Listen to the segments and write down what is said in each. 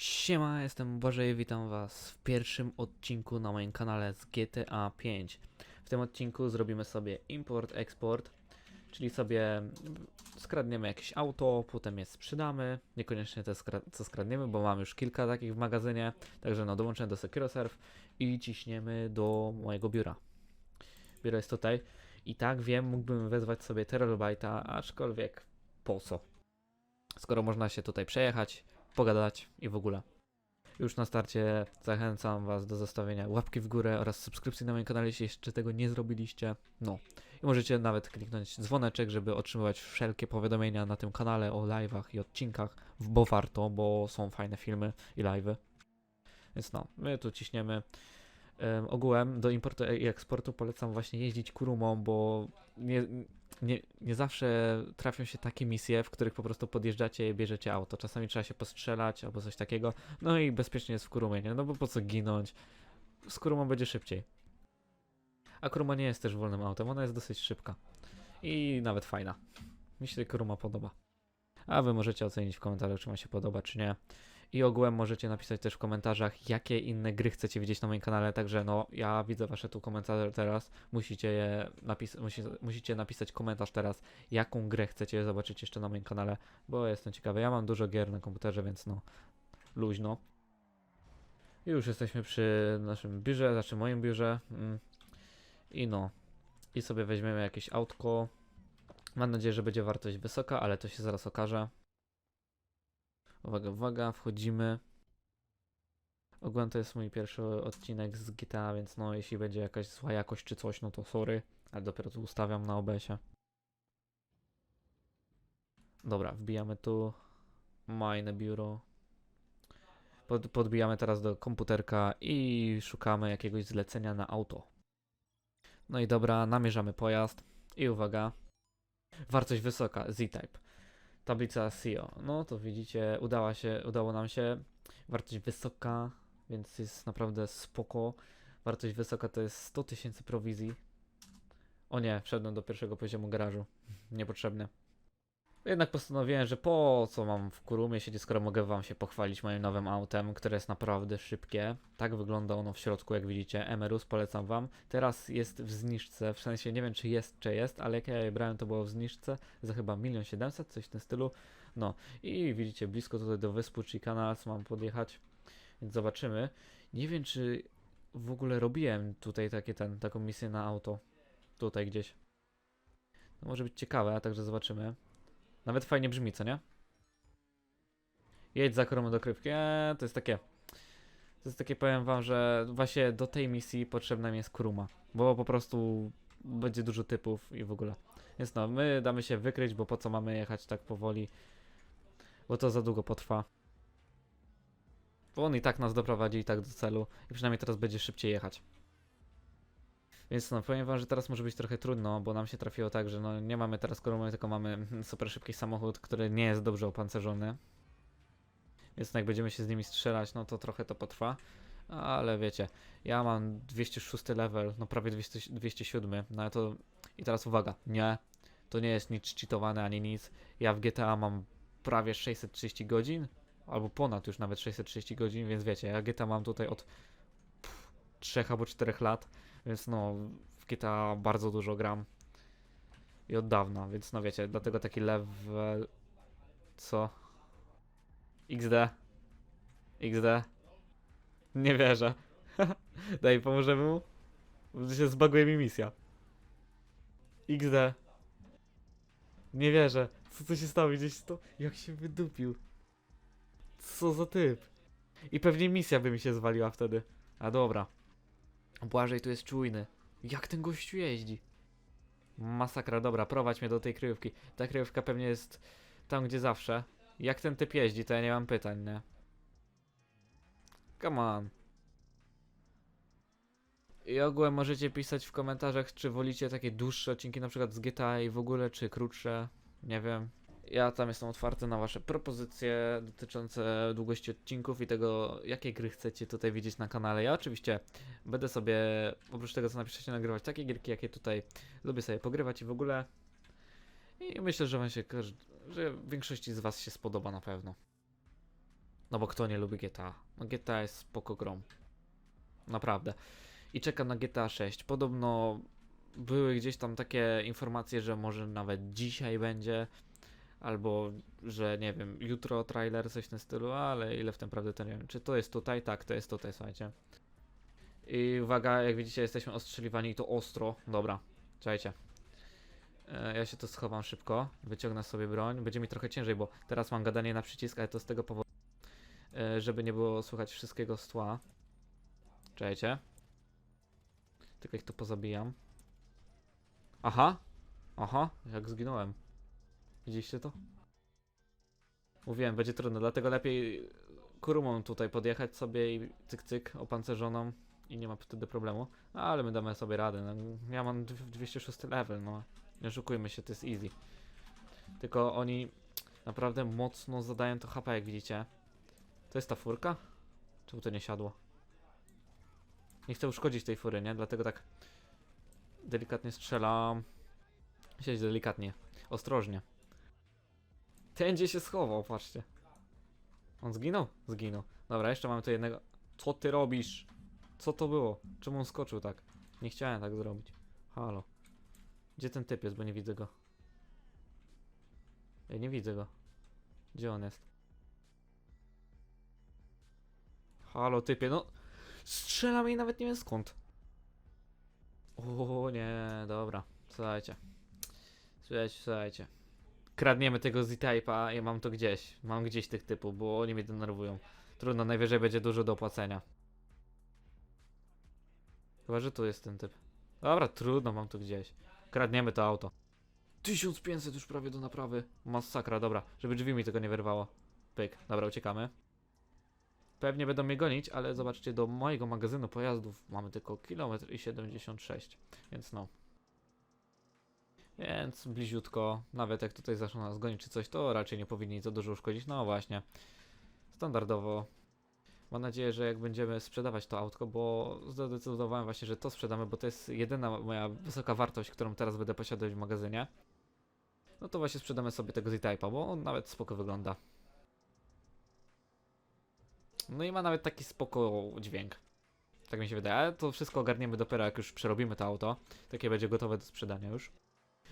Siema, jestem Błażej, witam was w pierwszym odcinku na moim kanale z GTA 5. W tym odcinku zrobimy sobie import, export, czyli sobie skradniemy jakieś auto, potem je sprzedamy, niekoniecznie te skra co skradniemy, bo mam już kilka takich w magazynie, także no dołączymy do SecuroServe i ciśniemy do mojego biura. Biuro jest tutaj i tak wiem, mógłbym wezwać sobie Terrorbyte'a, aczkolwiek po co? Skoro można się tutaj przejechać, pogadać i w ogóle. Już na starcie zachęcam Was do zostawienia łapki w górę oraz subskrypcji na moim kanale, jeśli jeszcze tego nie zrobiliście. No. I możecie nawet kliknąć dzwoneczek, żeby otrzymywać wszelkie powiadomienia na tym kanale o live'ach i odcinkach, bo warto, bo są fajne filmy i live'y. Więc no, my tu ciśniemy. Ogółem do importu i eksportu polecam właśnie jeździć kurumą, bo nie, nie, nie zawsze trafią się takie misje, w których po prostu podjeżdżacie i bierzecie auto. Czasami trzeba się postrzelać albo coś takiego. No i bezpiecznie jest w Kurumie, nie? No bo po co ginąć? Z Kurumą będzie szybciej. A Kuruma nie jest też wolnym autem, ona jest dosyć szybka. I nawet fajna. Mi się Kuruma podoba. A wy możecie ocenić w komentarzu, czy wam się podoba, czy nie. I ogółem możecie napisać też w komentarzach, jakie inne gry chcecie widzieć na moim kanale, także no, ja widzę wasze tu komentarze teraz, musicie je napis musi musicie napisać komentarz teraz, jaką grę chcecie zobaczyć jeszcze na moim kanale, bo jestem ciekawy. Ja mam dużo gier na komputerze, więc no, luźno. I już jesteśmy przy naszym biurze, znaczy moim biurze. Mm. I no, i sobie weźmiemy jakieś autko. Mam nadzieję, że będzie wartość wysoka, ale to się zaraz okaże. Uwaga, uwaga, wchodzimy. Ogólnie to jest mój pierwszy odcinek z GTA, więc no jeśli będzie jakaś zła jakość czy coś, no to sorry, ale dopiero tu ustawiam na OBS-ie. Dobra, wbijamy tu majne biuro. Pod, podbijamy teraz do komputerka i szukamy jakiegoś zlecenia na auto. No i dobra, namierzamy pojazd i uwaga. Wartość wysoka, Z-Type. Tablica SEO. No to widzicie, udała się, udało nam się. Wartość wysoka, więc jest naprawdę spoko. Wartość wysoka to jest 100 tysięcy prowizji. O nie, wszedłem do pierwszego poziomu garażu. Niepotrzebne. Jednak postanowiłem, że po co mam w Kurumie siedzieć, skoro mogę wam się pochwalić moim nowym autem, które jest naprawdę szybkie. Tak wygląda ono w środku, jak widzicie. Emerus polecam wam. Teraz jest w zniżce, w sensie nie wiem czy jest, czy jest, ale jak ja je brałem to było w zniżce za chyba 1 700 coś w tym stylu. No i widzicie, blisko tutaj do wyspu Chicanals mam podjechać, więc zobaczymy. Nie wiem czy w ogóle robiłem tutaj takie ten, taką misję na auto. Tutaj gdzieś. No może być ciekawe, a także zobaczymy. Nawet fajnie brzmi, co nie? Jedź za kromą do krywki. Eee, to jest takie. To jest takie, powiem wam, że właśnie do tej misji potrzebna mi jest kruma. Bo po prostu będzie dużo typów i w ogóle. Więc no, my damy się wykryć, bo po co mamy jechać tak powoli? Bo to za długo potrwa. Bo on i tak nas doprowadzi i tak do celu. I przynajmniej teraz będzie szybciej jechać. Więc no, powiem wam, że teraz może być trochę trudno, bo nam się trafiło tak, że no nie mamy teraz korumy, tylko mamy super szybki samochód, który nie jest dobrze opancerzony. Więc no, jak będziemy się z nimi strzelać, no to trochę to potrwa. Ale wiecie, ja mam 206 level, no prawie 200, 207, no to... I teraz uwaga, nie, to nie jest nic cheatowane ani nic. Ja w GTA mam prawie 630 godzin, albo ponad już nawet 630 godzin, więc wiecie, ja GTA mam tutaj od pff, 3 albo 4 lat. Więc no, w GTA bardzo dużo gram. I od dawna, więc no wiecie, dlatego taki level... Co? XD? XD? Nie wierzę. Daj, pomożemy mu? Bo się zbaguje mi misja. XD. Nie wierzę. Co tu się stało? Gdzieś to... Jak się wydupił. Co za typ. I pewnie misja by mi się zwaliła wtedy. A dobra. Błażej tu jest czujny. Jak ten gościu jeździ? Masakra, dobra, prowadź mnie do tej kryjówki. Ta kryjówka pewnie jest tam, gdzie zawsze. Jak ten typ jeździ, to ja nie mam pytań, nie? Come on. I ogółem możecie pisać w komentarzach, czy wolicie takie dłuższe odcinki, na przykład z GTA i w ogóle, czy krótsze. Nie wiem. Ja tam jestem otwarty na wasze propozycje dotyczące długości odcinków i tego, jakie gry chcecie tutaj widzieć na kanale. Ja oczywiście będę sobie, oprócz tego co napiszecie, nagrywać takie gierki, jakie tutaj lubię sobie pogrywać i w ogóle. I myślę, że wam się, że większości z was się spodoba na pewno. No bo kto nie lubi GTA? No GTA jest spoko grą. Naprawdę. I czekam na GTA 6. Podobno były gdzieś tam takie informacje, że może nawet dzisiaj będzie, albo że nie wiem, jutro trailer, coś w tym stylu, ale ile w tym prawdy to nie wiem. Czy to jest tutaj? Tak, to jest tutaj, słuchajcie. I uwaga, jak widzicie, jesteśmy ostrzeliwani i to ostro. Dobra, czekajcie. E, Ja się tu schowam szybko, wyciągnę sobie broń. Będzie mi trochę ciężej, bo teraz mam gadanie na przycisk, ale to z tego powodu, e, żeby nie było słychać wszystkiego z tła. Czekajcie. Tylko ich tu pozabijam. Aha! Aha, jak zginąłem. Widzieliście to? Mówiłem, będzie trudno, dlatego lepiej kurumą tutaj podjechać sobie i cyk cyk opancerzoną i nie ma wtedy problemu. No, ale my damy sobie radę. No, ja mam dw- 206 level, no. Nie oszukujmy się, to jest easy. Tylko oni naprawdę mocno zadają to HP, jak widzicie. To jest ta furka? Czemu to nie siadło? Nie chcę uszkodzić tej fury, nie? Dlatego tak delikatnie strzelam. Siedź delikatnie. Ostrożnie. Ten gdzie się schował, patrzcie. On zginął? Zginął. Dobra, jeszcze mamy tu jednego. Co ty robisz? Co to było? Czemu on skoczył tak? Nie chciałem tak zrobić. Halo. Gdzie ten typ jest, bo nie widzę go. Ej, nie widzę go. Gdzie on jest? Halo, typie, no. Strzelam i nawet nie wiem skąd. O nie, dobra. Słuchajcie. Słuchajcie, słuchajcie. Kradniemy tego Z-Type'a i mam to gdzieś. Mam gdzieś tych typów, bo oni mnie denerwują. Trudno, najwyżej będzie dużo do opłacenia. Chyba, że tu jest ten typ. Dobra, trudno, mam to gdzieś. Kradniemy to auto. 1500 już prawie do naprawy. Masakra, dobra, żeby drzwi mi tego nie wyrwało. Pyk, dobra, uciekamy. Pewnie będą mnie gonić, ale zobaczcie, do mojego magazynu pojazdów mamy tylko kilometr i 76, więc no. Więc bliziutko, nawet jak tutaj zaczną nas gonić czy coś, to raczej nie powinni za dużo uszkodzić. No właśnie, standardowo. Mam nadzieję, że jak będziemy sprzedawać to autko, bo zdecydowałem właśnie, że to sprzedamy, bo to jest jedyna moja wysoka wartość, którą teraz będę posiadać w magazynie. No to właśnie sprzedamy sobie tego Z-Type'a, bo on nawet spoko wygląda. No i ma nawet taki spoko dźwięk. Tak mi się wydaje, ale to wszystko ogarniemy dopiero jak już przerobimy to auto. Takie będzie gotowe do sprzedania już.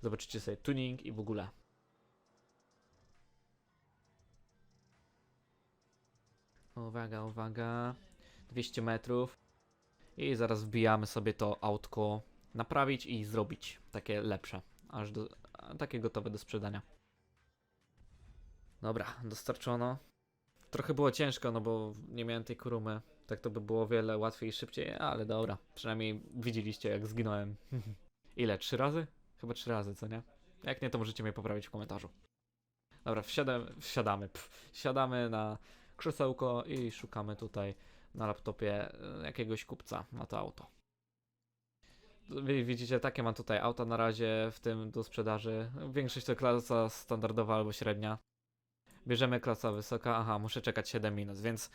Zobaczycie sobie tuning i w ogóle. Uwaga, uwaga. 200 metrów. I zaraz wbijamy sobie to autko naprawić i zrobić takie lepsze. Aż do, takie gotowe do sprzedania. Dobra, dostarczono. Trochę było ciężko, no bo nie miałem tej kurumy. Tak to by było wiele łatwiej i szybciej, ale dobra. Przynajmniej widzieliście jak zginąłem. Ile? Trzy razy? Chyba trzy razy, co nie? Jak nie, to możecie mnie poprawić w komentarzu. Dobra, wsiadamy, wsiadamy, pff, wsiadamy na krzesełko i szukamy tutaj na laptopie e, jakiegoś kupca na to auto. Wi- Widzicie, takie mam tutaj auta na razie w tym do sprzedaży. Większość to klasa standardowa albo średnia. Bierzemy klasa wysoka. Aha, muszę czekać 7 minut, więc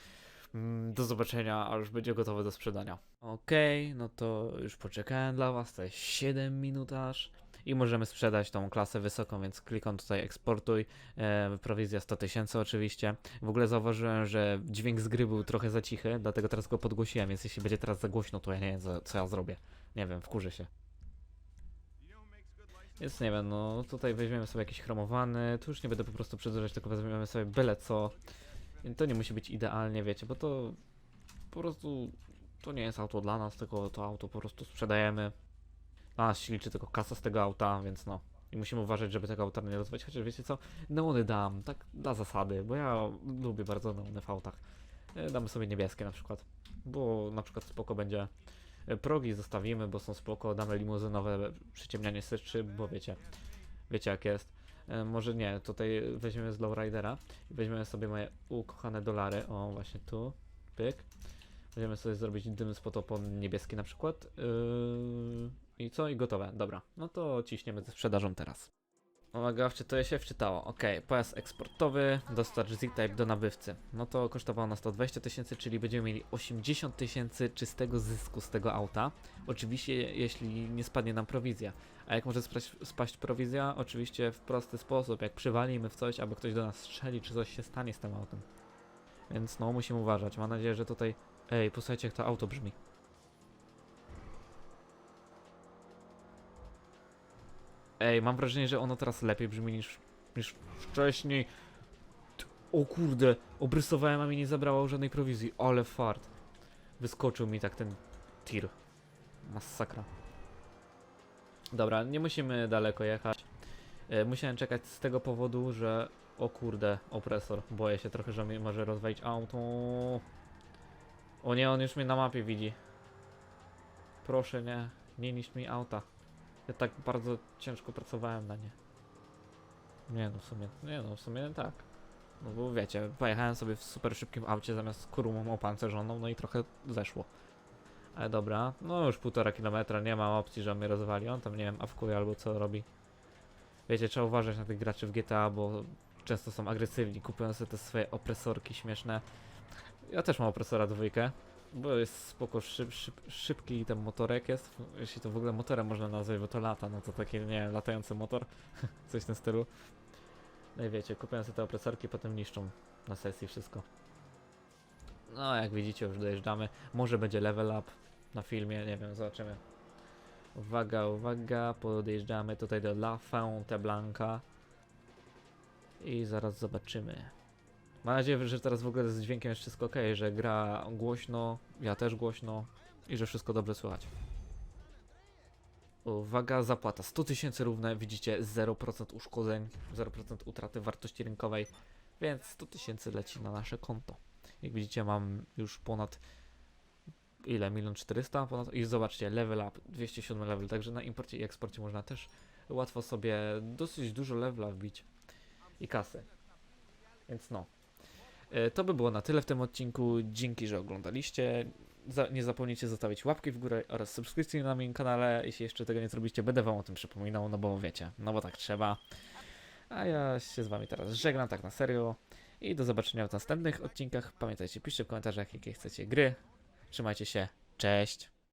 mm, do zobaczenia, aż będzie gotowe do sprzedania. Okej, no to już poczekałem dla Was. To jest 7 minut aż. I możemy sprzedać tą klasę wysoką, więc klikam tutaj eksportuj. E, prowizja 100 tysięcy oczywiście. W ogóle zauważyłem, że dźwięk z gry był trochę za cichy, dlatego teraz go podgłosiłem, więc jeśli będzie teraz za głośno, to ja nie wiem co, co ja zrobię. Nie wiem, wkurzę się. Więc nie wiem, no tutaj weźmiemy sobie jakiś chromowany, tu już nie będę po prostu przedłużać, tylko weźmiemy sobie byle co. To nie musi być idealnie, wiecie, bo to po prostu to nie jest auto dla nas, tylko to auto po prostu sprzedajemy. A liczy tylko kasa z tego auta, więc no. I musimy uważać, żeby tego auta nie rozwijać, chociaż wiecie co, neony dam, tak dla zasady, bo ja lubię bardzo neony w autach. E, Damy sobie niebieskie na przykład, bo na przykład spoko będzie E, progi zostawimy, bo są spoko, damy limuzynowe przyciemnianie syczy, bo wiecie, wiecie jak jest. E, może nie, tutaj weźmiemy z Lowridera i weźmiemy sobie moje ukochane dolary, o właśnie tu, pyk. Będziemy sobie zrobić dym z potopon niebieski na przykład. Yy, I co? I gotowe. Dobra. No to ciśniemy ze sprzedażą teraz. Uwaga, wczytuje się, wczytało. Ok, pojazd eksportowy, dostarcz Z-Type do nabywcy. No to kosztowało nas 120 tysięcy, czyli będziemy mieli 80 tysięcy czystego zysku z tego auta. Oczywiście, jeśli nie spadnie nam prowizja. A jak może spaść, spaść prowizja? Oczywiście w prosty sposób, jak przywalimy w coś, albo ktoś do nas strzeli, czy coś się stanie z tym autem. Więc no, musimy uważać. Mam nadzieję, że tutaj... Ej, posłuchajcie, jak to auto brzmi. Ej, mam wrażenie, że ono teraz lepiej brzmi niż, niż wcześniej. O kurde, obrysowałem, a mi nie zabrało żadnej prowizji. Ale fart. Wyskoczył mi tak ten tir. Masakra. Dobra, nie musimy daleko jechać. E, musiałem czekać z tego powodu, że... O kurde, opresor. Boję się trochę, że może rozwalić auto. O nie, on już mnie na mapie widzi. Proszę nie, nie niszcz mi auta. Ja tak bardzo ciężko pracowałem na nie. Nie no, w sumie, nie no, w sumie tak. No bo wiecie, pojechałem sobie w super szybkim aucie zamiast kurumą opancerzoną, no i trochę zeszło. Ale dobra, no już półtora kilometra, nie ma opcji, że on mnie rozwali. On tam, nie wiem, awkuje albo co robi. Wiecie, trzeba uważać na tych graczy w GTA, bo często są agresywni, kupują sobie te swoje opresorki śmieszne. Ja też mam opresora dwójkę, bo jest spoko szyb, szyb, szybki ten motorek jest. Jeśli to w ogóle motorem można nazwać, bo to lata, no to taki, nie latający motor. Coś w tym stylu. No i wiecie, kupują sobie te opresorki, potem niszczą na sesji wszystko. No, jak widzicie, już dojeżdżamy. Może będzie level up na filmie, nie wiem, zobaczymy. Uwaga, uwaga, podjeżdżamy tutaj do La Fonte Blanca. I zaraz zobaczymy. Mam nadzieję, że teraz w ogóle z dźwiękiem jest wszystko ok, że gra głośno, ja też głośno i że wszystko dobrze słychać. Uwaga, zapłata 100 tysięcy równe, widzicie 0% uszkodzeń, 0% utraty wartości rynkowej, więc 100 tysięcy leci na nasze konto. Jak widzicie mam już ponad ile? 1 400 ponad i zobaczcie, level up, 207 level, także na imporcie i eksporcie można też łatwo sobie dosyć dużo levela wbić i kasy. Więc no. E, To by było na tyle w tym odcinku. Dzięki, że oglądaliście. Nie zapomnijcie zostawić łapki w górę oraz subskrypcji na moim kanale. Jeśli jeszcze tego nie zrobiliście, będę wam o tym przypominał, no bo wiecie, no bo tak trzeba. A ja się z wami teraz żegnam, tak na serio. I do zobaczenia w następnych odcinkach. Pamiętajcie, piszcie w komentarzach, jakie chcecie gry. Trzymajcie się. Cześć.